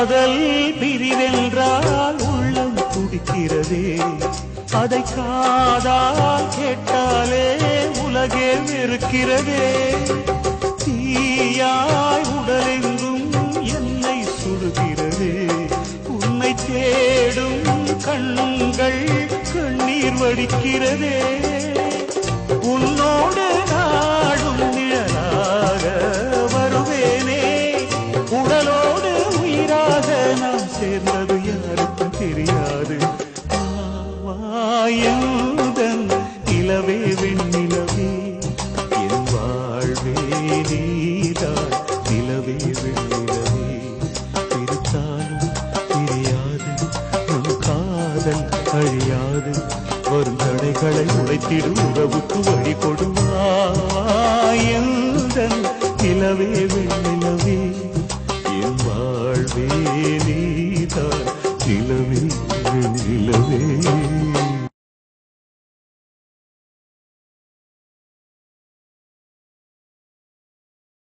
காதல் பிரிவென்றால் உள்ளம் துடிக்கிறதே அதை காதால் கேட்டாலே உலகே இருக்கிறதே தீயாய் உடலெங்கும் என்னை சுடுகிறதே. உன்னை தேடும் கண்கள் கண்ணீர் வடிக்கிறதே. சேர்ந்தது யாருக்கும் தெரியாது? வாயுதன் நிலவே வெண்ணிலவே என் வாழ்வே நீதான் நிலவே வெண்ணிலவே. பிரித்தாலும் பிரியாது நம் காதல் அழியாது. வரும் தடைகளை உடைத்திடும் உறவுக்கு வழி கொடுவாயந்தன் நிலவே வெண்ணிலவே. నిలవే